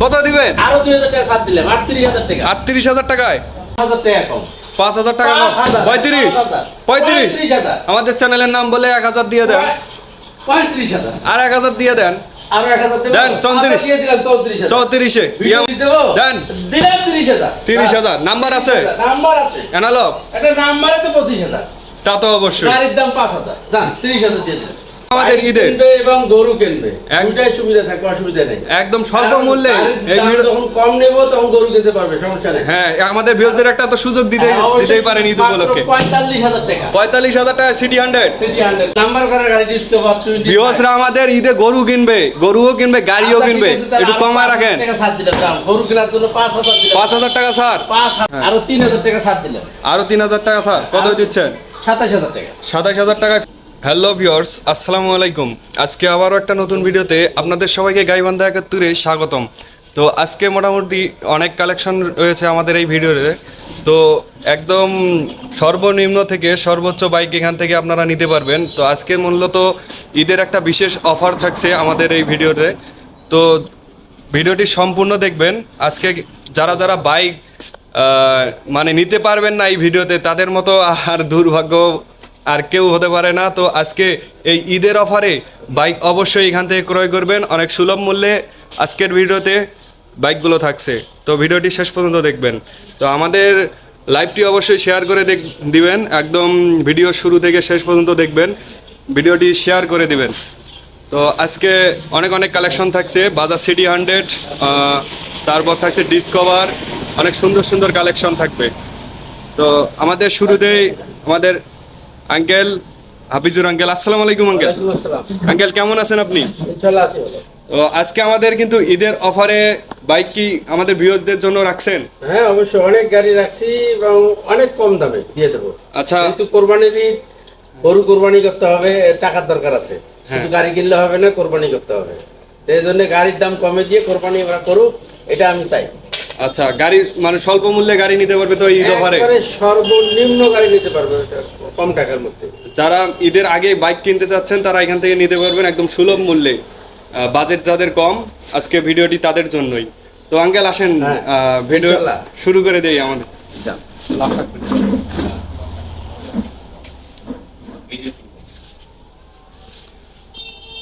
কত দিবেন? আরও দুই হাজার টাকা ছাড় দিলাম আটত্রিশ হাজার টাকা। আটত্রিশ হাজার টাকায়? হাজার টাকা কম পাঁচ হাজার টাকা পঁয়ত্রিশ। পঁয়ত্রিশ। আমাদের চ্যানেলের নাম বলে এক হাজার দিয়ে দেন। পঁয়ত্রিশ হাজার। আর এক হাজার দিয়ে দেন। দেন, চৌত্রিশ। দেন। তিরিশ হাজার। নাম্বার আছে? নাম্বার আছে। একটা নাম্বার আছে পঁচিশ হাজার। তা তো অবশ্যই। গাড়ির দাম পাঁচ হাজার। যান তিরিশ হাজার দিয়ে দিলাম আমাদের ঈদের। এবং গরু কিনবে। দুটাই সুবিধা থাকবে অসুবিধা নেই। একদম স্বল্প মূল্যে যখন কম নেব তখন গরু কিনতে পারবে সমস্যা নেই। হ্যাঁ আমাদের ভিউজদের একটা তো সুযোগ দিতে হ্যাঁ, দিতেই পারেন ঈদ উপলক্ষে। পঁয়তাল্লিশ হাজার টাকা। পঁয়তাল্লিশ হাজার টাকা CT hundred CT hundred number করা গাড়ি ডিসকভার আমাদের ঈদে গরু কিনবে গরুও কিনবে গাড়িও কিনবে। একটু কমায় রাখেন। গরু কেনার জন্য পাঁচ হাজার পাঁচ হাজার টাকা স্যার আরও তিন হাজার টাকা ছাড় দিলাম। আরও তিন হাজার টাকা স্যার কত দিচ্ছেন? সাতাশ হাজার টাকা। সাতাশ হাজার টাকা হ্যালো ভিওর্স আসসালামু আলাইকুম আজকে আবারও একটা নতুন ভিডিওতে আপনাদের সবাইকে গাইবান্ধা একাত্তরে স্বাগতম। তো আজকে মোটামুটি অনেক কালেকশন রয়েছে আমাদের এই ভিডিওতে। তো একদম সর্বনিম্ন থেকে সর্বোচ্চ বাইক এখান থেকে আপনারা নিতে পারবেন। তো আজকে মূলত ঈদের একটা বিশেষ অফার থাকছে আমাদের এই ভিডিওতে। তো ভিডিওটি সম্পূর্ণ দেখবেন। আজকে যারা যারা বাইক মানে নিতে পারবেন না এই ভিডিওতে, তাদের মতো আর দুর্ভাগ্য আর কেউ হতে পারে না। তো আজকে এই ঈদের অফারে বাইক অবশ্যই এখান থেকে ক্রয় করবেন। অনেক সুলভ মূল্যে আজকের ভিডিওতে বাইকগুলো থাকছে। তো ভিডিওটি শেষ পর্যন্ত দেখবেন। তো আমাদের লাইভটি অবশ্যই শেয়ার করে দেখ দিবেন। একদম ভিডিও শুরু থেকে শেষ পর্যন্ত দেখবেন। ভিডিওটি শেয়ার করে দিবেন। তো আজকে অনেক অনেক কালেকশন থাকছে। বাজার সিটি হান্ড্রেড তারপর থাকছে ডিসকভার। অনেক সুন্দর সুন্দর কালেকশন থাকবে। তো আমাদের শুরুতেই আমাদের আঙ্কেল হাফিজুর আঙ্কেল আসসালামু আলাইকুম আঙ্কেল। আসসালাম। আঙ্কেল কেমন আছেন আপনি? আজকে আমাদের কিন্তু ঈদের অফারে বাইক কি আমাদের ভিউজদের জন্য রাখছেন? হ্যাঁ অবশ্যই। অনেক গাড়ি রাখছি এবং অনেক কম দামে দিয়ে দেবো। আচ্ছা। কিন্তু কোরবানির ঈদ গরু কোরবানি করতে হবে টাকার দরকার আছে। হ্যাঁ। শুধু গাড়ি কিনলে হবে না কোরবানি করতে হবে। এই জন্য গাড়ির দাম কমে দিয়ে কোরবানি ওরা করুক এটা আমি চাই। আচ্ছা গাড়ি মানে স্বল্প মূল্যে গাড়ি নিতে পারবে তো ঈদ অফারে? সর্বনিম্ন গাড়ি নিতে পারবে এটা কম টাকার মধ্যে। যারা ঈদের আগে বাইক কিনতে চাচ্ছেন তারা এখান থেকে নিতে পারবেন একদম সুলভ মূল্যে। বাজেট যাদের কম আজকে ভিডিওটি তাদের জন্যই। তো আঙ্কেল আসেন হ্যাঁ, ভিডিও শুরু করে দেই আমাদের। যান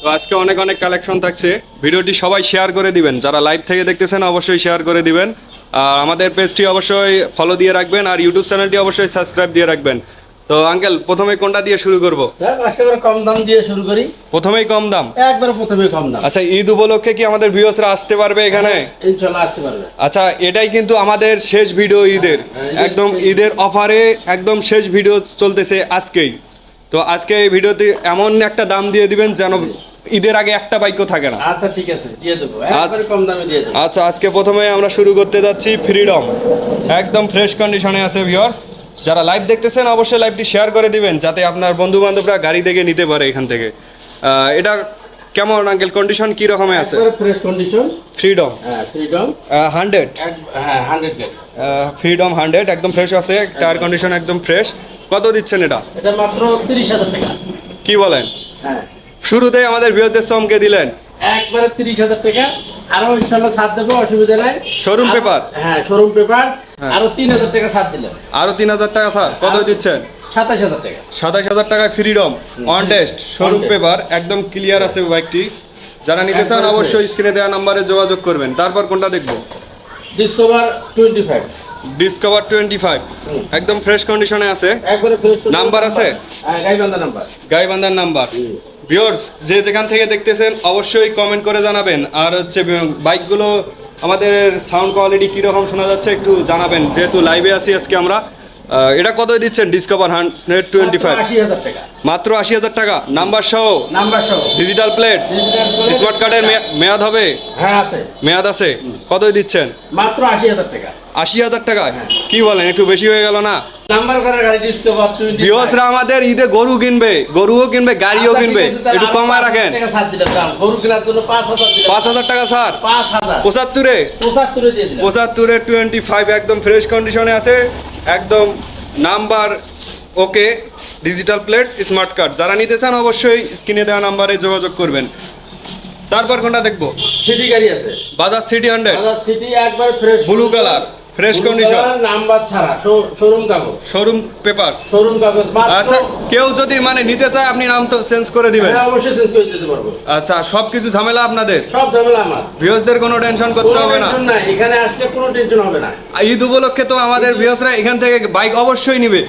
তো আজকে অনেক অনেক কালেকশন থাকছে। ভিডিওটি সবাই শেয়ার করে দিবেন। যারা লাইভ থেকে দেখতেছেন অবশ্যই শেয়ার করে দিবেন। আর আমাদের পেজটি অবশ্যই ফলো দিয়ে রাখবেন আর ইউটিউব চ্যানেলটি অবশ্যই সাবস্ক্রাইব দিয়ে রাখবেন। তো আঙ্কেল প্রথমে কোনটা দিয়ে শুরু করব? একেবারে কম দাম দিয়ে শুরু করি। প্রথমেই কম দাম? একবারে প্রথমে কম দাম। আচ্ছা ঈদ উপলক্ষে কি আমাদের ভিউসরা আসতে পারবে এখানে? ইনশাল্লাহ আসতে পারবে। আচ্ছা এটাই কিন্তু আমাদের শেষ ভিডিও ঈদের। হ্যাঁ, একদম ঈদের অফারে একদম শেষ ভিডিও চলতেছে আজকেই। তো আজকে এই ভিডিওতে এমন একটা দাম দিয়ে দিবেন যেন ঈদের আগে একটা বাইকও থাকে না। আচ্ছা ঠিক আছে দিয়ে দেবো। আচ্ছা। কম দামে দিয়ে দেবো। আচ্ছা আজকে প্রথমে আমরা শুরু করতে যাচ্ছি ফ্রিডম একদম ফ্রেশ কন্ডিশনে আছে ভিউয়ার্স যারা লাইভ দেখতেছেন অবশ্যই লাইভটি শেয়ার করে দিবেন যাতে আপনার বন্ধু বান্ধবরা গাড়ি দেখে নিতে পারে এখান থেকে। এটা কেমন আঙ্কেল কন্ডিশন কি রকমে আছে? ফ্রেশ কন্ডিশন ফ্রিডম হ্যাঁ ফ্রিডম হান্ড্রেড হ্যাঁ হান্ড্রেড গাড়ি। ফ্রিডম হান্ড্রেড একদম ফ্রেশ আছে। টায়ার কন্ডিশন একদম ফ্রেশ কত দিচ্ছেন এটা? এটা মাত্র তিরিশ হাজার টাকা। কি বলেন? হ্যাঁ। শুরুতেই আমাদের বৃহত্তর শ্রমকে দিলেন। একবারে তিরিশ হাজার টাকা। আরও ইনশাল্লাহ ছাড় দেবো অসুবিধা নাই। আর- paper? হ্যাঁ শোরুম পেপার হ্যাঁ। আরও তিন হাজার টাকা ছাড় দিলাম আরও তিন হাজার টাকা স্যার কত দিচ্ছেন? সাতাশ হাজার টাকা। সাতাশ হাজার টাকায় Freedom on test showroom paper একদম ক্লিয়ার আছে বাইকটি যারা নিতে চান অবশ্যই স্ক্রিনে দেওয়া নাম্বারে যোগাযোগ করবেন। তারপর কোনটা দেখব? Discover twenty five Discover twenty five একদম ফ্রেশ কন্ডিশনে আছে। নাম্বার আছে? হ্যাঁ গাইবান্ধার নাম্বার ভিওর্স যে যেখান থেকে দেখতেছেন অবশ্যই কমেন্ট করে জানাবেন। আর হচ্ছে বাইকগুলো আমাদের সাউন্ড কোয়ালিটি কীরকম শোনা যাচ্ছে একটু জানাবেন। যেহেতু লাইভে আছি আজকে আমরা। এটা কত দিচ্ছেন? ডিসকভার হান্ড্রেড টোয়েন্টি ফাইভ মাত্র আশি হাজার টাকা। নাম্বার সহ? ডিজিটাল প্লেট স্মার্ট কার্ডের মেয়াদ হবে? হ্যাঁ মেয়াদ আছে? কত দিচ্ছেন? মাত্র আশি হাজার টাকা। আশি হাজার টাকায় কি বলেন একটু বেশি হয়ে গেল না? বিহসরা আমাদের ঈদে গরু কিনবে গরুও কিনবে গাড়িও আচ্ছা, কিনবে। একটু কমায় রাখেন। টাকা পাঁচ হাজার টাকা স্যার পঁচাত্তরে। পঁচাত্তরে টোয়েন্টি ফাইভ একদম ফ্রেশ কন্ডিশনে আছে। একদম number okay digital plate smart card যারা নিতে চান অবশ্যই স্ক্রিনে দেওয়া নাম্বারে যোগাযোগ করবেন। তারপর কোনটা দেখব? সিটি গাড়ি আছে। Bajaj CT hundred Bajaj CT একবার fresh Blue color, fresh condition। Number ছাড়া শোরুম কাগজ। শোরুম পেপারস শোরুম কাগজ আচ্ছা কেউ যদি মানে নিতে চায় আপনি নাম তো চেঞ্জ করে দিবেন। অবশ্যই চেঞ্জ করে দিতে পারব। আচ্ছা সব কিছু ঝামেলা আপনাদের? সব ঝামেলা আমার। ভিউজদের কোনো টেনশন করতে হবে না। নাই এখানে আসলে কোনো টেনশন হবে না। ঈদ উপলক্ষে তো আমাদের ভিউজরা এখান থেকে বাইক অবশ্যই নিবে।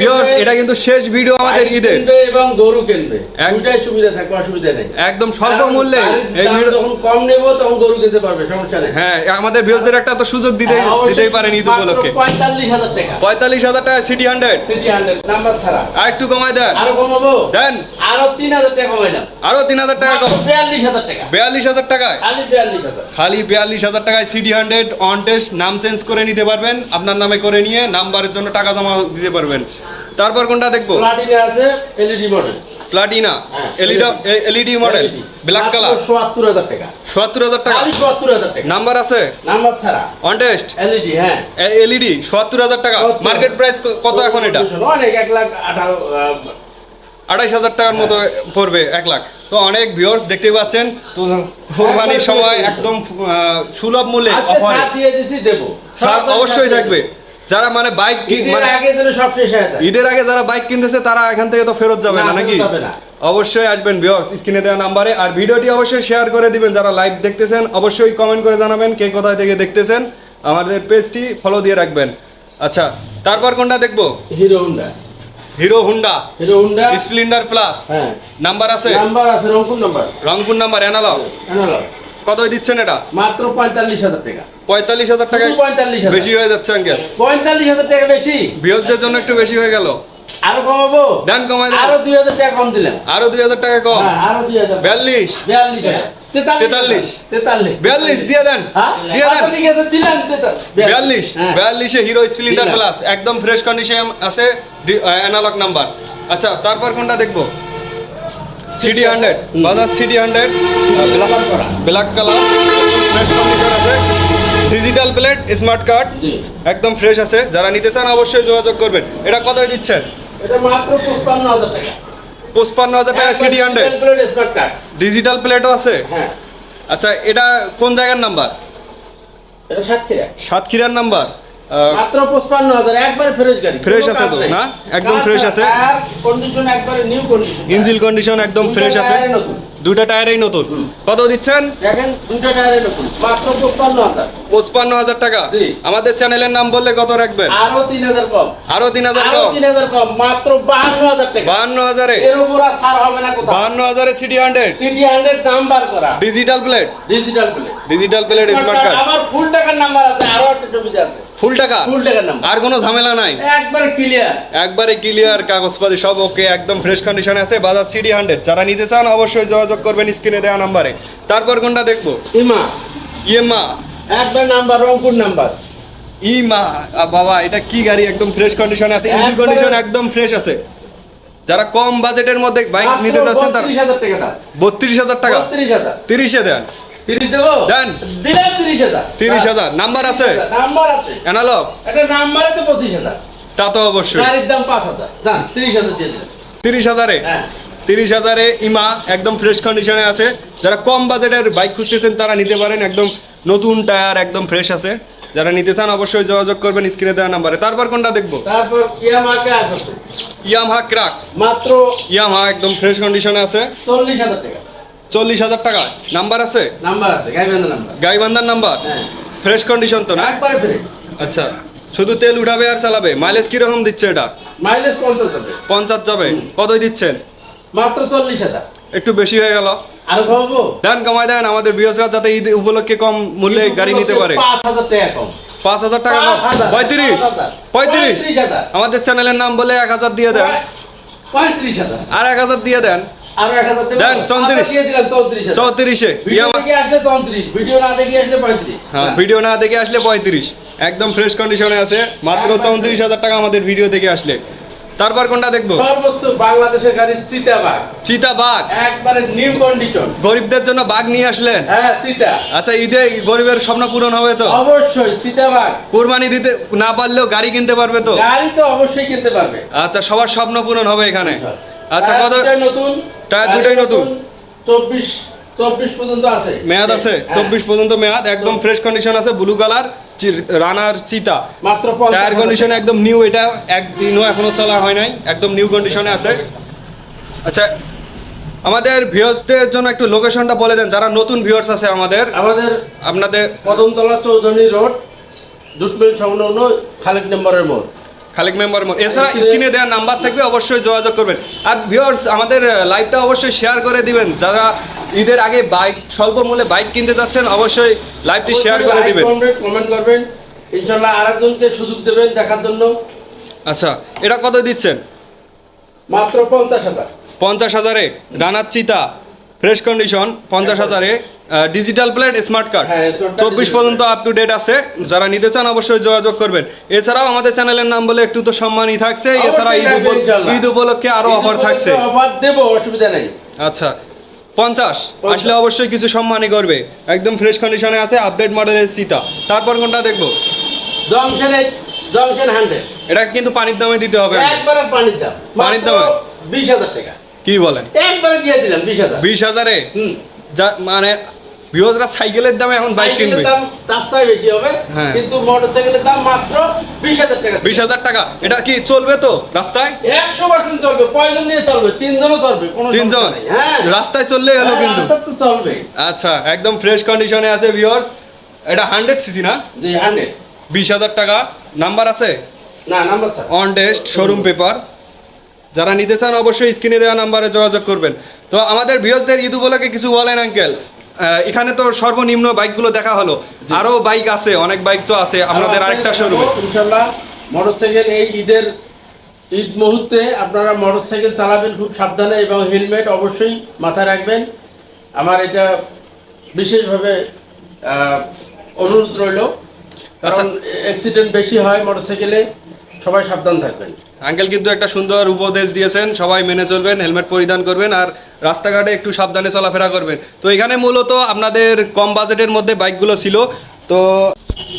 ভিউজ এটা কিন্তু শেষ ভিডিও আমাদের ঈদের এবং গরু কিনবে। দুইটাই সুবিধা থাকবে অসুবিধা নেই। একদম স্বল্প মূল্যে এই যখন কম নেব তখন গরু কিনতে পারবে সমস্যা নেই। হ্যাঁ আমাদের ভিউজদের একটা তো সুযোগ দিতেই হ্যাঁ, দিতেই পারেন ঈদ উপলক্ষে পঁয়তাল্লিশ হাজার টাকা। পঁয়তাল্লিশ হাজার টাকা CT hundred CT hundred number ছাড়া। আর একটু কমায় দেন। আরও কমাবো? দেন। আরও তিন হাজার টাকা কমাইলাম আরও তিন হাজার টাকা কম বিয়াল্লিশ হাজার টাকা। বিয়াল্লিশ হাজার টাকায়। খালি বিয়াল্লিশ হাজার। খালি বিয়াল্লিশ হাজার টাকায় সিডি হান্ড্রেড অন টেস্ট নাম চেঞ্জ করে নিতে পারবেন। আপনার নামে করে নিয়ে নাম্বারের জন্য টাকা জমা দিতে পারবেন। তারপর কোনটা দেখব? প্লাটিনে আছে এলইডি মডেল প্লাটিনা হ্যাঁ, LED LED model black colour হাজার টাকা। সত্তর হাজার টাকা। খালি সোয়াত্তর হাজার টাকা। নাম্বার আছে? নাম্বার ছাড়া। অন টেস্ট এলইডি হ্যাঁ। এলইডি সত্তর হাজার টাকা। মার্কেট প্রাইস কত এখন এটা? অনেক এক লাখ আঠারো আহ, আড়াইশ হাজার টাকার মতো পড়বে এক লাখ। তো অনেক ভিউয়ার্স দেখতে পাচ্ছেন তো কোরবানির সময় একদম সুলভ মূল্যে অফারে দিয়ে দিছি দেবো। ছাড় অবশ্যই থাকবে। যারা মানে বাইক ঈদের মানে আগে যেন সব শেষ হয়ে যায়। ঈদের আগে যারা বাইক কিনতেছে তারা এখান থেকে তো ফেরত যাবে না, নাকি। অবশ্যই আসবেন ভিউয়ার্স স্ক্রিনে দেওয়া নাম্বারে আর ভিডিওটি অবশ্যই শেয়ার করে দিবেন যারা লাইভ দেখতেছেন অবশ্যই কমেন্ট করে জানাবেন কে কোথায় থেকে দেখতেছেন। আমাদের পেজটি ফলো দিয়ে রাখবেন। আচ্ছা তারপর কোনটা দেখব? Hero Honda Hero Honda Hero Honda Splendor plus হ্যাঁ। নাম্বার আছে? নাম্বার আছে Rangpur number Rangpur number analogue analogue কত দিচ্ছেন এটা? মাত্র পঁয়তাল্লিশ হাজার টাকা। পঁয়তাল্লিশ হাজার শুধু 45,000 বেশি হয়ে যাচ্ছে আঙ্কেল। পঁয়তাল্লিশ হাজার টাকা বেশি? ভিউজদের জন্য একটু বেশি হয়ে গেল। আরও কমাবো? দেন কমাই। আরও দুই হাজার টাকা কম দিলাম আরও দুই হাজার টাকা কম। হ্যাঁ আরও দুই হাজার বিয়াল্লিশ। বিয়াল্লিশ তেতাল্লিশ তেতাল্লিশ। বিয়াল্লিশ দিয়ে দেন। হ্যাঁ? দিয়ে দেন। বিয়াল্লিশ। হ্যাঁ। বিয়াল্লিশে হিরো স্প্লেন্ডার দিলাম। প্লাস একদম ফ্রেশ কন্ডিশন আছে অ্যানালগ নাম্বার আচ্ছা তারপর কোনটা দেখব? CD hundred Bajaj CD hundred colour black colour fresh condition আছে। ডিজিটাল প্লেট স্মার্ট কার্ড একদম ফ্রেশ আছে। যারা নিতে চান অবশ্যই যোগাযোগ করবেন। এটা কতই দিচ্ছেন? এটা মাত্র পঁচপান্ন হাজার টাকা। সিডি হান্ড্রেড ডিজিটাল প্লেটও আছে? হ্যাঁ। আচ্ছা এটা কোন জায়গার নাম্বার? এটা সাতক্ষীরা। সাতক্ষীরার নাম্বার। মাত্র একবারে ফ্রেশ গাড়ি। আছে তো, না? একদম নাই। আছে? কন্ডিশন একবারে নিউ কন্ডিশন ইঞ্জিল কন্ডিশন একদম ফ্রেশ আছে। দুটা টায়ারেই নতুন। কত দিচ্ছেন? দেখেন দুইটা টায়ারে নতুন। মাত্র পঁচপান্ন হাজার। পঁচপান্ন হাজার টাকা। জি। আমাদের চ্যানেলের নাম বললে কত রাখবেন? আরও তিন হাজার কম। আরও তিন হাজার আরও কম তিন হাজার কম। মাত্র বাহান্ন হাজার টাকা। বাহান্ন হাজারে? এর উপর আর ছাড় হবে না কোথাও। বাহান্ন হাজারে CD hundred CT hundred number করা। Digital plate digital plate digital plate smart card আমার ফুল টাকার নাম্বার আছে আরও একটা সুবিধা আছে। ফুল টাকা? ফুল টাকার নাম্বার। আর কোনো ঝামেলা নাই? একবারে ক্লিয়ার একবারে ক্লিয়ার কাগজপাতি সব ওকে একদম ফ্রেশ কন্ডিশনে আছে বাজাজ সিডি হান্ড্রেড যারা নিতে চান অবশ্যই যোগাযোগ করবেন স্ক্রিনে দেওয়া নাম্বারে তারপর কোনটা দেখব? ইমা। ইএমআ একবার নাম্বার রংপুর নাম্বার ইমা বাবা এটা কি গাড়ি? একদম ফ্রেশ কন্ডিশনে আছে ইঞ্জিন কন্ডিশন একদম ফ্রেশ আছে। যারা কম বাজেটের মধ্যে বাইক নিতে চাচ্ছেন তারা তিরিশ হাজার টাকা বত্রিশ হাজার টাকা? তিরিশে দেন। তিরিশ দেবো? দেন। দিলাম তিরিশ হাজার। তিরিশ হাজার। নাম্বার আছে? নাম্বার আছে। অ্যানালগ একটা নাম্বারে তো পঁচিশ হাজার। তা তো অবশ্যই। গাড়ির দাম পাঁচ হাজার। যান তিরিশ হাজার দিয়ে দিলাম। তিরিশ হাজারে? হ্যাঁ। তিরিশ হাজারে ইমা একদম ফ্রেশ কন্ডিশনে আছে। যারা কম বাজেটের বাইক খুঁজতেছেন তারা নিতে পারেন। একদম নতুন টায়ার একদম ফ্রেশ আছে। যারা নিতে চান অবশ্যই যোগাযোগ করবেন স্ক্রিনে দেওয়া নাম্বারে তারপর কোনটা দেখব? তারপর ইয়ামহা ক্রাক্স মাত্র ইয়ামহা একদম ফ্রেশ কন্ডিশনে আছে। চল্লিশ হাজার টাকা। চল্লিশ হাজার টাকা। নাম্বার আছে? নাম্বার আছে নাম্বার। গাইবান্ধার নাম্বার? হ্যাঁ। ফ্রেশ কন্ডিশন তো না? একবারে আচ্ছা শুধু তেল উঠাবে আর চালাবে? মাইলেজ কীরকম দিচ্ছে এটা? মাইলেজ পঞ্চাশ হবে পঞ্চাশ যাবে? কতই দিচ্ছেন? মাত্র চল্লিশ হাজার। একটু বেশি হয়ে গেল। আরও খাব দেন কমায় দেন আমাদের বিয়সরা যাতে ঈদ উপলক্ষে কম মূল্যে গাড়ি নিতে পারে। পাঁচ হাজার টাকা কম। পাঁচ হাজার টাকা পাঁচ পঁয়ত্রিশ? পঁয়ত্রিশ? পঁয়ত্রিশ আমাদের চ্যানেলের নাম বলে এক হাজার দিয়ে দেন। পঁয়ত্রিশ হাজার। আর এক হাজার দিয়ে দেন। আরও এক হাজার দেন, চৌত্রিশ। আচ্ছা, দিলাম চৌত্রিশ চৌত্রিশে। ভিডিও আসলে চৌত্রিশ ভিডিও না দেখে আসলে পঁয়ত্রিশ। হ্যাঁ ভিডিও না দেখে আসলে পঁয়ত্রিশ। একদম ফ্রেশ কন্ডিশনে আছে। মাত্র চৌত্রিশ হাজার টাকা আমাদের ভিডিও দেখে আসলে। তারপর কোনটা দেখব? সর্বোচ্চ বাংলাদেশের গাড়ি চিতাবাগ চিতা একবারে নিউ কন্ডিশন গরিবদের জন্য বাঘ নিয়ে আসলেন? হ্যাঁ চিতা। আচ্ছা ঈদে গরিবের স্বপ্ন পূরণ হবে তো? অবশ্যই চিতাবাগ কোরবানি দিতে না পারলেও গাড়ি কিনতে পারবে তো? গাড়ি তো অবশ্যই কিনতে পারবে। আচ্ছা সবার স্বপ্ন পূরণ হবে এখানে। আচ্ছা কত নতুন টায়ার দুটাই নতুন। চব্বিশ চব্বিশ পর্যন্ত আছে। মেয়াদ আছে? হ্যাঁ। চব্বিশ পর্যন্ত মেয়াদ একদম ফ্রেশ কন্ডিশন আছে ব্লু কালার রানার চিতা। মাত্র টায়ার কন্ডিশন একদম নিউ এটা একদিনও এখনও চলা হয় নাই একদম নিউ কন্ডিশনে আছে। আচ্ছা আমাদের ভিউয়ার্সদের জন্য একটু লোকেশনটা বলে দেন যারা নতুন ভিউয়ার্স আছে আমাদের। আমাদের আপনাদের কদমতলা চৌধুরী রোড জুটমিল সংলগ্ন খালেক নম্বরের মোড়। খালেক মেম্বার এছাড়া স্ক্রিনে দেওয়ার নাম্বার থাকবে অবশ্যই যোগাযোগ করবেন। আর ভিউয়ার্স আমাদের লাইভটা অবশ্যই শেয়ার করে দিবেন। যারা ঈদের আগে বাইক স্বল্প মূল্যে বাইক কিনতে যাচ্ছেন অবশ্যই লাইভটি শেয়ার করে দিবেন। কমেন্ট করবেন। ইনশাল্লাহ আরেকজনকে সুযোগ দেবেন দেখার জন্য। আচ্ছা এটা কত দিচ্ছেন? মাত্র পঞ্চাশ হাজার। পঞ্চাশ হাজারে। রানার চিতা। ফ্রেশ কন্ডিশন পঞ্চাশ হাজারে। ডিজিটাল প্লেট স্মার্ট কার্ড হ্যাঁ, চব্বিশ পর্যন্ত আপ টু ডেট আছে। যারা নিতে চান অবশ্যই যোগাযোগ করবেন। এছাড়াও আমাদের চ্যানেলের নাম বলে একটু তো সম্মানই থাকছে। এছাড়া ঈদ। ঈদ উপলক্ষে আরও অফার থাকছে। অফার দেবো অসুবিধা নেই। আচ্ছা পঞ্চাশ। আসলে অবশ্যই কিছু সম্মানই করবে। একদম ফ্রেশ কন্ডিশনে আছে আপডেট মডেলের চিতা তারপর কোনটা দেখব? এটা কিন্তু পানির দামে দিতে হবে। পানির দাম। পানির দামে? বিশ হাজার টাকা। কি বলেন? একবারে দিয়ে দিলাম বিশ হাজার। বিশ হাজারে? মানে বিহজরা সাইকেলের দামে এখন বাইক কিনবে। দাম তার চেয়ে বেশি হবে হ্যাঁ। কিন্তু মোটরসাইকেলের দাম মাত্র বিশ হাজার টাকা। বিশ হাজার টাকা। এটা কি চলবে তো রাস্তায়? একশো পার্সেন্ট চলবে কয়জন নিয়ে চলবে? তিনজনও চলবে কোনো তিনজন? হ্যাঁ। রাস্তায় চললেই হলো হ্যাঁ, কিন্তু। চলবে আচ্ছা একদম ফ্রেশ কন্ডিশনে আছে ভিউয়ার্স এটা হান্ড্রেড সিসি না? জি হান্ড্রেড বিশ হাজার টাকা। নাম্বার আছে? না number sir on test showroom paper যারা নিতে চান অবশ্যই স্ক্রিনে দেওয়া নাম্বারে যোগাযোগ করবেন। তো আমাদের ভিউয়ার্সদের ঈদ উপলক্ষে কিছু বলেন আঙ্কেল। এখানে তো সর্বনিম্ন বাইকগুলো দেখা হলো। আরও বাইক আছে অনেক বাইক তো আছে। আপনাদের আরেকটা শোরুমে। ইনশাল্লাহ মোটরসাইকেল এই ঈদের ঈদ মুহূর্তে আপনারা মোটরসাইকেল চালাবেন খুব সাবধানে এবং হেলমেট অবশ্যই মাথায় রাখবেন। আমার এটা বিশেষভাবে অনুরোধ রইল। আচ্ছা। কারণ অ্যাক্সিডেন্ট বেশি হয় মোটরসাইকেলে সবাই সাবধান থাকবেন। আঙ্কেল কিন্তু একটা সুন্দর উপদেশ দিয়েছেন, সবাই মেনে চলবেন, হেলমেট পরিধান করবেন, আর রাস্তাঘাটে একটু সাবধানে চলাফেরা করবেন। তো এখানে মূলত আপনাদের কম বাজেটের মধ্যে বাইকগুলো ছিল। তো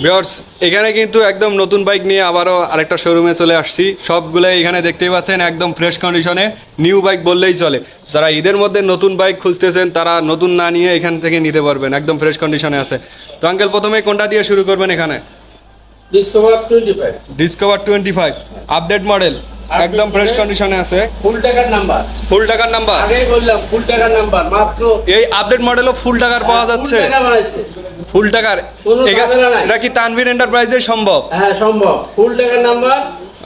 ভিউয়ার্স, এখানে কিন্তু একদম নতুন বাইক নিয়ে আবারও আরেকটা শোরুমে চলে আসছি। সবগুলো এখানে দেখতেই পাচ্ছেন, একদম ফ্রেশ কন্ডিশনে নিউ বাইক বললেই চলে। যারা ঈদের মধ্যে নতুন বাইক খুঁজতেছেন, তারা নতুন না নিয়ে এখান থেকে নিতে পারবেন, একদম ফ্রেশ কন্ডিশনে আছে। তো আঙ্কেল, প্রথমে কোনটা দিয়ে শুরু করবেন এখানে? Discover twenty five Discover twenty five update model একদম ফ্রেশ কন্ডিশনে আছে। ফুল টাকার নাম্বার ফুল টাকার নাম্বার আগেই বললাম ফুল টাকার নাম্বার মাত্র এই আপডেট মডেলও ফুল টাকার পাওয়া যাচ্ছে। ফুল টাকার। এটা কি তানভীর এন্টারপ্রাইজে সম্ভব? হ্যাঁ সম্ভব। ফুল টাকার নাম্বার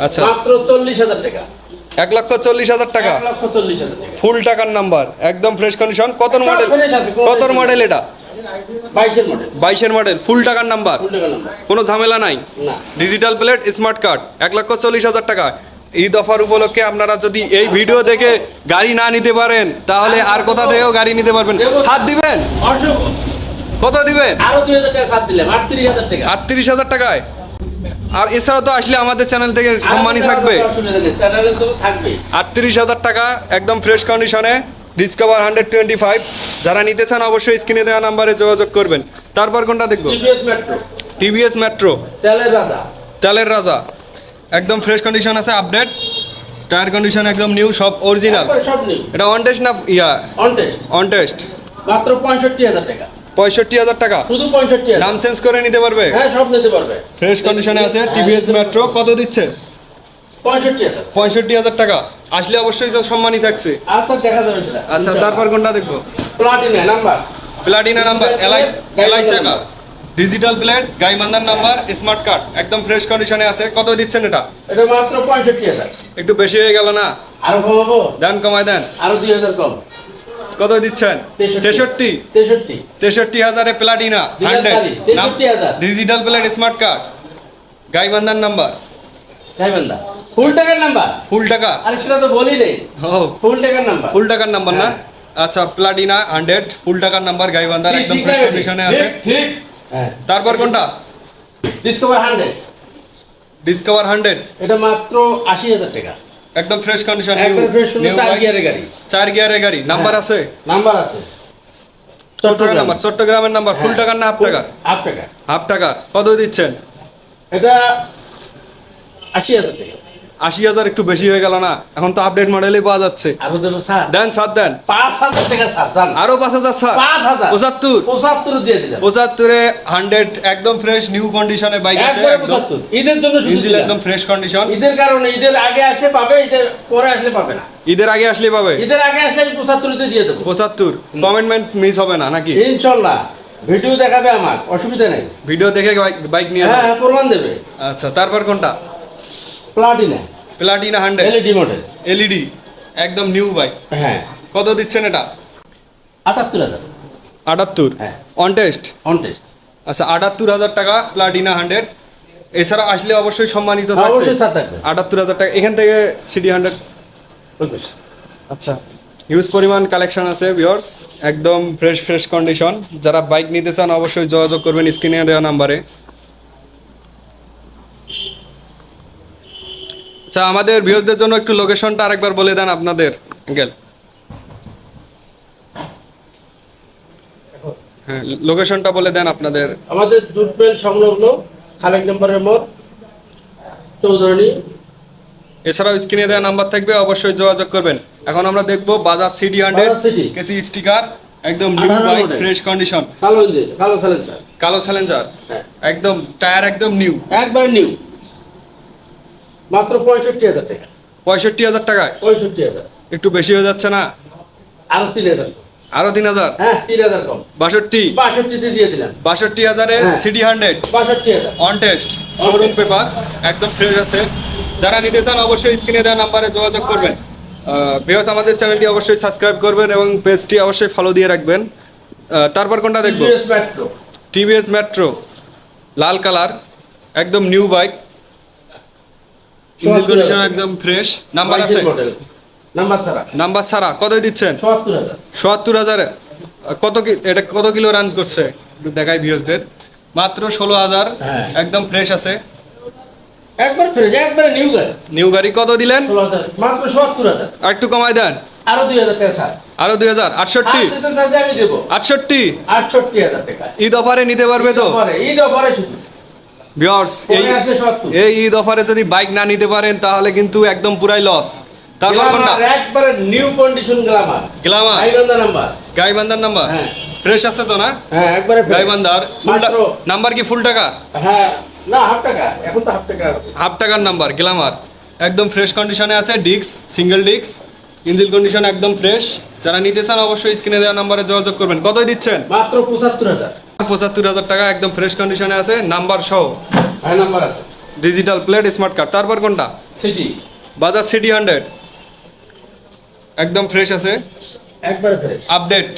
আচ্ছা। মাত্র চল্লিশ হাজার টাকা। এক লক্ষ চল্লিশ হাজার টাকা। ফুল টাকার নাম্বার একদম ফ্রেশ কন্ডিশন কত মডেল কত মডেল এটা? বাইশের মডেল ফুল টাকার নাম্বার কোনো ঝামেলা নাই। ডিজিটাল প্লেট স্মার্ট কার্ড এক লক্ষ চল্লিশ হাজার টাকা। ঈদ অফার উপলক্ষে আপনারা যদি এই ভিডিও দেখে গাড়ি না নিতে পারেন তাহলে আর কোথা থেকেও গাড়ি নিতে পারবেন। ছাড় দিবেন? কত দিবেন? সাত আটত্রিশ হাজার টাকায়? আর এছাড়া তো আসলে আমাদের চ্যানেল থেকে সম্মানই থাকবে। আটত্রিশ হাজার টাকা একদম ফ্রেশ কন্ডিশনে ডিসকভার হান্ড্রেড টোয়েন্টি ফাইভ যারা নিতে চান অবশ্যই স্ক্রিনে দেওয়া নাম্বারে যোগাযোগ করবেন। তারপর কোনটা দেখব? টিভিএস মেট্রো টিভিএস মেট্রো তেলের রাজা। তেলের রাজা। একদম ফ্রেশ কন্ডিশন আছে আপডেট টায়ার কন্ডিশন একদম নিউ সব অরিজিনাল সব এটা অন টেস্ট না ইয়া? অন টেস্ট অন টেস্ট মাত্র পঁয়ষট্টি হাজার টাকা। পঁয়ষট্টি হাজার টাকা? শুধু পঁয়ষট্টি নাম চেঞ্জ করে নিতে পারবে? হ্যাঁ সব নিতে পারবে। ফ্রেশ কন্ডিশনে আছে টিভিএস মেট্রো কত দিচ্ছে? পঁয়ষট্টি হাজার। টাকা। আসলে অবশ্যই সম্মানই থাকছে। আচ্ছা দেখা যাবে সেটা। আচ্ছা তারপর কোনটা দেখব? প্লাটিনা নাম্বার প্লাটিনা নাম্বার এলআই এলআই চাকা ডিজিটাল প্লেট গাইমান্দার নাম্বার স্মার্ট কার্ড একদম ফ্রেশ কন্ডিশনে আছে। কত দিচ্ছেন এটা? এটা মাত্র পঁয়ষট্টি হাজার। একটু বেশি হয়ে গেল না? আরও কমাবো? দেন কমায় দেন। আরও দুই হাজার কম। কত দিচ্ছেন? তেষট্টি। তেষট্টি। তেষট্টি। হাজারে প্লাটিনা হান্ড্রেড খালি, 63,000 ডিজিটাল প্লেট স্মার্ট কার্ড গাইবান্ধার নাম্বার ফুল টাকার নাম্বার? ফুল টাকা? আরে সেটা তো বলি নেই ও। ফুল টাকার নাম্বার। ফুল টাকার নাম্বার না? হ্যাঁ। আচ্ছা প্লাটিনা হান্ড্রেড ফুল টাকার নাম্বার গাইবান্ধার একদম ফ্রেশ কন্ডিশনে আছে। ঠিক, হ্যাঁ। তারপর কোনটা? ডিসকভার হান্ড্রেড ডিসকভার হান্ড্রেড এটা মাত্র আশি হাজার টাকা। একদম ফ্রেশ কন্ডিশন একবারে ফ্রেশ চার গিয়ারের গাড়ি। চার গিয়ারের গাড়ি। নাম্বার হ্যাঁ। আছে? নাম্বার আছে। চট্টগ্রাম। নাম্বার চট্টগ্রামের নাম্বার ফুল। টাকার না হাফ টাকা? হাফ টাকা। হাফ টাকা। কত দিচ্ছেন? এটা আশি হাজার টাকা। আশি হাজার একটু বেশি হয়ে গেল না। এখন তো আপডেট মডেলই পাওয়া যাচ্ছে। আরও স্যার দেন পাঁচ হাজার টাকা স্যার আরও পাঁচ হাজার স্যার। পাঁচ হাজার। পঁচাত্তর। পঁচাত্তর দিয়ে দিলাম। পঁচাত্তরে হান্ড্রেড একদম ফ্রেশ নিউ কন্ডিশনে বাইক আছে পঁচাত্তর। ঈদের জন্য ইঞ্জিন একদম ফ্রেশ কন্ডিশন ঈদের কারণে ঈদের আগে আসলে পাবে ঈদের পরে আসলে পাবে না। ঈদের আগে আসলেই পাবে। ঈদের আগে আসলে আমি পঁচাত্তরতে দিয়ে দেবো। পঁচাত্তর। কমেন্টমেন্ট মিস হবে না নাকি? ইনশাল্লাহ। ভিডিও দেখাবে আমার অসুবিধা নেই। ভিডিও দেখে বাইক নিয়ে হ্যাঁ হ্যাঁ প্রমাণ দেবে। আচ্ছা তারপর কোনটা? Platina Platina hundred LED model LED একদম নিউ বাইক হ্যাঁ। কত দিচ্ছেন এটা? আটাত্তর হাজার। আটাত্তর? হ্যাঁ। অন টেস্ট অন টেস্ট আচ্ছা আটাত্তর হাজার টাকা প্লাটিনা হান্ড্রেড এছাড়া আসলে অবশ্যই সম্মানিত অবশ্যই থাকবে। আটাত্তর হাজার টাকা। এখান থেকে সিডি হান্ড্রেড আচ্ছা হিউজ পরিমাণ কালেকশন আছে ভিউয়ার্স একদম ফ্রেশ ফ্রেশ কন্ডিশন যারা বাইক নিতে চান অবশ্যই যোগাযোগ করবেন স্ক্রিনে দেওয়া নাম্বারে। আচ্ছা আমাদের ভিউয়ার্সদের জন্য একটু লোকেশনটা আরেকবার বলে দেন আপনাদের গেল হ্যাঁ লোকেশনটা বলে দেন আপনাদের। আমাদের দুধ সংলগ্ন খালেক নম্বরের মোড় চৌধুরী। এছাড়াও স্ক্রিনে দেওয়া নাম্বার থাকবে অবশ্যই যোগাযোগ করবেন। এখন আমরা দেখব বাজাজ সিডি হান্ড্রেড কেসি স্টিকার একদম নিউ বাইক ফ্রেশ কন্ডিশন কালো কালো সাইলেন্সার কালো স্যালেঞ্জার একদম টায়ার একদম নিউ একবার নিউ মাত্র পঁয়ষট্টি হাজার টাকা। পঁয়ষট্টি হাজার টাকায়? পঁয়ষট্টি হাজার। একটু বেশি হয়ে যাচ্ছে না? আরও তিন হাজার। আরও তিন হাজার? হ্যাঁ তিন হাজার কম। বাষট্টি? বাষট্টিতে দিয়ে দিলাম। বাষট্টি হাজারে হ্যাঁ। CD hundred. বাষট্টি হাজার। অন টেস্ট শোরুম পেপার একদম ফ্রেশ আছে। যারা নিতে চান অবশ্যই স্ক্রিনে দেওয়া নাম্বারে যোগাযোগ করবেন। ভিউয়ার্স আমাদের চ্যানেলটি অবশ্যই সাবস্ক্রাইব করবেন এবং পেজটি অবশ্যই ফলো দিয়ে রাখবেন। তারপর কোনটা দেখব? টিভিএস মেট্রো লাল কালার একদম নিউ বাইক ইঞ্জিন কন্ডিশন একদম ফ্রেশ নাম্বার আছে? নাম্বার ছাড়া। নাম্বার ছাড়া। কত দিচ্ছেন? চুয়াত্তর হাজার। কত কি এটা কত কিলো রান করছে? একটু দেখাই ভিউজদের মাত্র ষোলো হাজার। হ্যাঁ। একদম ফ্রেশ আছে। একবার ফ্রেশ একবারে নিউ গাড়ি। নিউ গাড়ি কত দিলেন? মাত্র সত্তর হাজার। আর একটু কমাই দেন। আরও দুই হাজার টাকা আরও দুই হাজার। আটষট্টি। আটষট্টি। আটষট্টি হাজার টাকা। ঈদ অফারে নিতে পারবে তো? ঈদ পরে শুধু। ভিউয়ার্স এই এই ঈদ অফারে যদি বাইক না নিতে পারেন তাহলে কিন্তু একদম পুরাই লস তারপর কোনটা? একবারে নিউ কন্ডিশন গ্লামার গ্লামার আইবান্দা নাম্বার। গাইবান্ধার নাম্বার? হ্যাঁ। ফ্রেশ আছে তো না? হ্যাঁ একবারে গাইবান্ধার। ফুল নাম্বার কি ফুল টাকা? হ্যাঁ না হাফ টাকা। এখন তো হাফ টাকা। হাফ টাকার নাম্বার গ্লামার একদম ফ্রেশ কন্ডিশনে আছে ডিক্স সিঙ্গেল ডিক্স ইঞ্জিন কন্ডিশন একদম ফ্রেশ যারা নিতে চান অবশ্যই স্ক্রিনে দেওয়া নাম্বারে যোগাযোগ করবেন। কতই দিচ্ছেন? মাত্র পঁচাত্তর হাজার। পঁচাত্তর হাজার টাকা একদম ফ্রেশ কন্ডিশনে আছে নাম্বার সহ। হ্যাঁ নাম্বার আছে। ডিজিটাল প্লেট স্মার্ট কার্ড তারপর কোনটা? সিটি বাজাজ সিটি হান্ড্রেড একদম ফ্রেশ আছে। একবারে ফ্রেশ আপডেট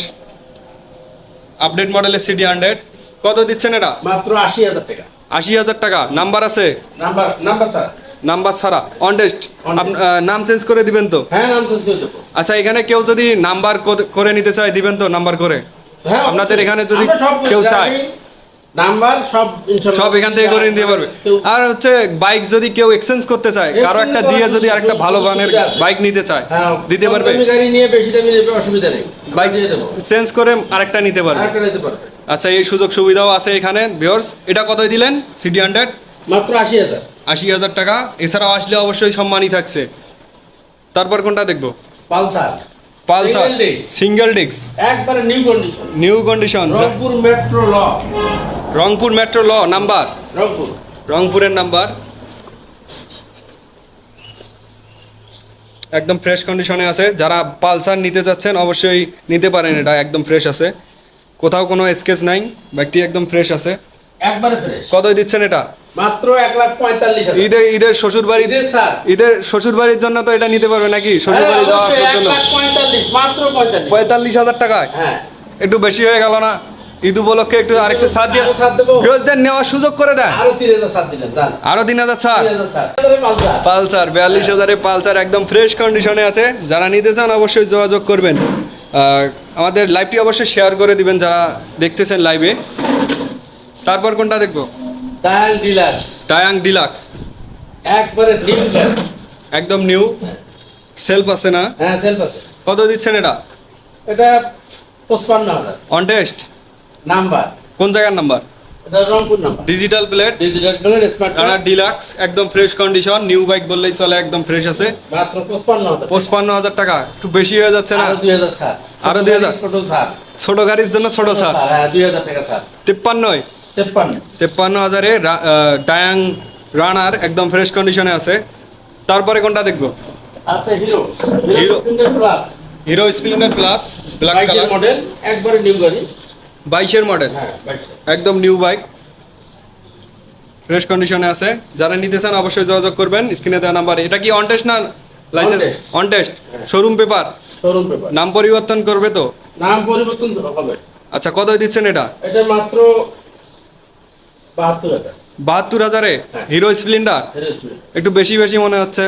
আপডেট মডেলের সিটি হান্ড্রেড কত দিচ্ছেন এটা? মাত্র আশি হাজার টাকা। আশি হাজার টাকা। নাম্বার আছে? নাম্বার নাম্বার ছাড়া। নাম্বার ছাড়া। On test On test। নাম চেঞ্জ করে দিবেন তো? হ্যাঁ নাম চেঞ্জ করে দেবো। আচ্ছা এখানে কেউ যদি নাম্বার করে নিতে চায় দিবেন তো নাম্বার করে? হ্যাঁ আপনাদের এখানে যদি কেউ চায়। নাম্বার সব সব এখান থেকে করে নিতে পারবে। আর হচ্ছে বাইক যদি কেউ এক্সচেঞ্জ করতে চায় কারও একটা দিয়ে যদি আরেকটা ভালো মানের বাইক নিতে চায় হ্যাঁ দিতে পারবে? গাড়ি নিয়ে বেশি দামি নেবে অসুবিধা নেই। বাইক চেঞ্জ করে আরেকটা নিতে পারবে। আরেকটা নিতে পারবে। আচ্ছা এই সুযোগ সুবিধাও আছে এখানে ভিওর্স এটা কতই দিলেন? সিডি হান্ড্রেড মাত্র আশি হাজার। আশি হাজার টাকা। এছাড়াও আসলে অবশ্যই সম্মানই থাকছে। তারপর কোনটা দেখব? পালসার। পালসার। সিঙ্গেল ডিক্স একবারে new condition new condition Rangpur metro ল রংপুর মেট্রো ল নাম্বার রংপুর। রংপুরের নাম্বার একদম ফ্রেশ কন্ডিশনে আছে। যারা পালসার নিতে চাচ্ছেন অবশ্যই নিতে পারেন। এটা একদম ফ্রেশ আছে। কোথাও কোনো স্কেচ নাই। বাইকটি একদম ফ্রেশ আছে। একবারে ফ্রেশ কতই দিচ্ছেন এটা? মাত্র এক লাখ পঁয়তাল্লিশ হাজার। ঈদে ঈদের শ্বশুর বাড়ি ঈদের স্যার শ্বশুর বাড়ির জন্য তো এটা নিতে পারবে নাকি? শ্বশুর বাড়ি হ্যাঁ, যাওয়ার জন্য। পঁয়তাল্লিশ মাত্র পঁয়তাল্লিশ। পঁয়তাল্লিশ হাজার টাকায়? হ্যাঁ। একটু বেশি হয়ে গেল না? ঈদ উপলক্ষে একটু আরেকটু ছাড় দিয়ে। ভিউজদের নেওয়ার সুযোগ করে দেন। আরও তিন হাজার ছাড় পালসার। বিয়াল্লিশ হাজারে পালসার একদম ফ্রেশ কন্ডিশনে আছে। যারা নিতে চান অবশ্যই যোগাযোগ করবেন। আহ, আমাদের লাইভটি অবশ্যই শেয়ার করে দিবেন যারা দেখতেছেন লাইভে তারপর কোনটা দেখব? ডায়াল ডিলাক্স টায়াং ডিলাক্স একবারে নিউ একদম নিউ সেলফ আছে না? হ্যাঁ সেলফ আছে। কত দিচ্ছেন এটা? এটা পঁচপান্ন হাজার। অন টেস্ট নাম্বার কোন জায়গার নাম্বার এটা Rangpur number digital plate digital colour smart Rana deluxe একদম ফ্রেশ কন্ডিশন নিউ বাইক বললেই চলে একদম ফ্রেশ আছে। মাত্র পঁচপান্ন হাজার পঁচপান্ন হাজার টাকা একটু বেশি হয়ে যাচ্ছে না? আরও দুই হাজার স্যার। আরও 2000 ছোট স্যার। ছোট গাড়ির জন্য ছোট ছাড় হ্যাঁ দুই হাজার টাকা স্যার। তিপ্পান্নই? তেপ্পান্ন। তেপ্পান্ন হাজারে ডায়াং রানার একদম ফ্রেশ কন্ডিশনে আছে। তারপরে কোনটা দেখব? আচ্ছা Hero Hero. Hero plus Hero Splendor plus black colour model একবারে নিউ গাড়ি। বাইশের মডেল হ্যাঁ একদম নিউ বাইক ফ্রেশ কন্ডিশনে আছে। যারা নিতে চান অবশ্যই যোগাযোগ করবেন। স্ক্রিনে দেওয়া নাম্বার। এটা কি অন টেস্ট না licence On on test showroom paper showroom paper নাম পরিবর্তন করবে তো? নাম পরিবর্তন হবে। আচ্ছা কত দিচ্ছেন এটা? এটা মাত্র বাহাত্তর হাজার। বাহাত্তর হাজারে? হ্যাঁ। Hero Splendor? একটু বেশি বেশি মনে হচ্ছে।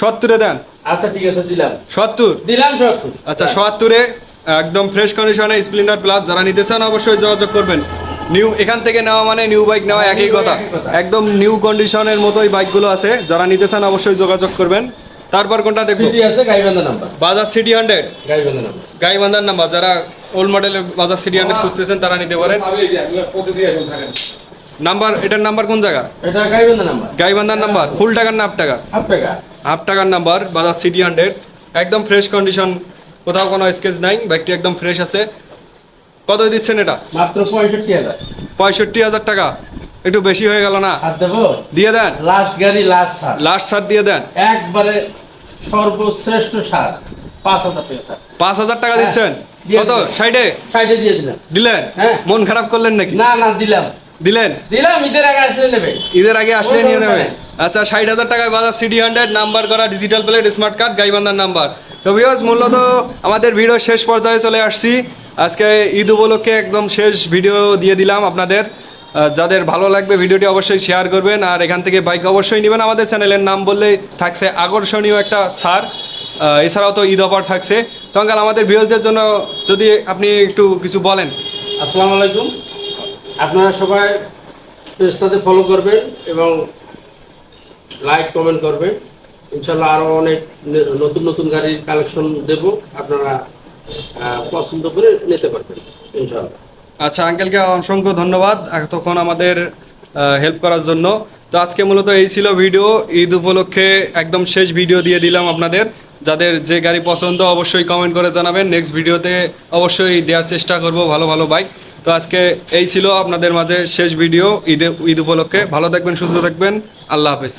সত্তরে দেন। আচ্ছা ঠিক আছে দিলাম। সত্তর? দিলাম সত্তর। আচ্ছা সত্তরে একদম ফ্রেশ কন্ডিশনে স্প্লেন্ডার প্লাস যারা নিতে চান অবশ্যই যোগাযোগ করবেন। নিউ এখান থেকে নেওয়া মানে নিউ বাইক নেওয়া হ্যাঁ, একই কথা। একদম নিউ কন্ডিশনের মতোই বাইকগুলো আছে। যারা নিতে চান অবশ্যই যোগাযোগ করবেন। তারপর কোনটা দেখব? বাজাজ সিটি হান্ড্রেড গাইবান্ধার নাম্বার। যারা ওল্ড মডেলের বাজাজ সিটি হান্ড্রেড খুঁজতেছেন তারা নিতে পারেন। নাম্বার এটার নাম্বার কোন জায়গা? এটা গাইবান্ধা নাম্বার। গাইবান্ধার নাম্বার ফুল টাকার না হাফ টাকা হাফ টাকা হাফ টাকার নাম্বার বাজাজ সিটি হান্ড্রেড। একদম ফ্রেশ কন্ডিশন কোথাও কোনো স্কেচ নাই বাইকটি একদম ফ্রেশ আছে। কত দিচ্ছেন এটা? মাত্র পঁয়ষট্টি হাজার। পঁয়ষট্টি হাজার টাকা। একটু বেশি হয়ে গেল না? দিয়ে দেন। লাস্ট গাড়ি লাস্ট সার। লাস্ট সার দিয়ে দেন। একবারে সর্বশ্রেষ্ঠ সার। পাঁচ হাজার টাকা স্যার। পাঁচ হাজার টাকা হ্যাঁ, দিচ্ছেন কত? সাইডে সাইডে দিয়ে দিলাম। দিলেন? হ্যাঁ। মন খারাপ করলেন নাকি? না না দিলাম। দিলেন? দিলাম ঈদের আগে আসলে নেবে। ঈদের আগে আসলে নিয়ে নেবে। আচ্ছা ষাট হাজার টাকায় বাজার সিডি হান্ড্রেড নাম্বার করা ডিজিটাল প্লেট স্মার্ট কার্ড গাইবান্ধার নাম্বার। তো ভিউয়ার্স মূলত আমাদের ভিডিও শেষ পর্যায়ে চলে আসছি। আজকে ঈদ উপলক্ষে একদম শেষ ভিডিও দিয়ে দিলাম আপনাদের। যাদের ভালো লাগবে ভিডিওটি অবশ্যই শেয়ার করবেন আর এখান থেকে বাইক অবশ্যই নেবেন। আমাদের চ্যানেলের নাম বললেই থাকছে আকর্ষণীয় একটা আহ, এছাড়াও তো ঈদ অফার থাকছে। তখন আমাদের ভিউয়ার্সদের জন্য যদি আপনি একটু কিছু বলেন। আসসালামু আলাইকুম। আপনারা সবাই পেজটাতে ফলো করবেন এবং লাইক কমেন্ট করবেন। ইনশাল্লাহ আরও অনেক নতুন নতুন গাড়ির কালেকশন দেব। আপনারা পছন্দ করে নিতে পারবেন, ইনশাল্লাহ। আচ্ছা আঙ্কেলকে অসংখ্য ধন্যবাদ এতক্ষণ আমাদের হেল্প করার জন্য। তো আজকে মূলত এই ছিল ভিডিও ঈদ উপলক্ষে একদম শেষ ভিডিও দিয়ে দিলাম আপনাদের। যাদের যে গাড়ি পছন্দ, অবশ্যই কমেন্ট করে জানাবেন। নেক্সট ভিডিওতে অবশ্যই দেওয়ার চেষ্টা করব। ভালো ভালো বাইক তো আজকে এই ছিল আপনাদের মাঝে শেষ ভিডিও। ঈদে ঈদ উপলক্ষে। ভালো থাকবেন, সুস্থ থাকবেন। আল্লাহ হাফেজ।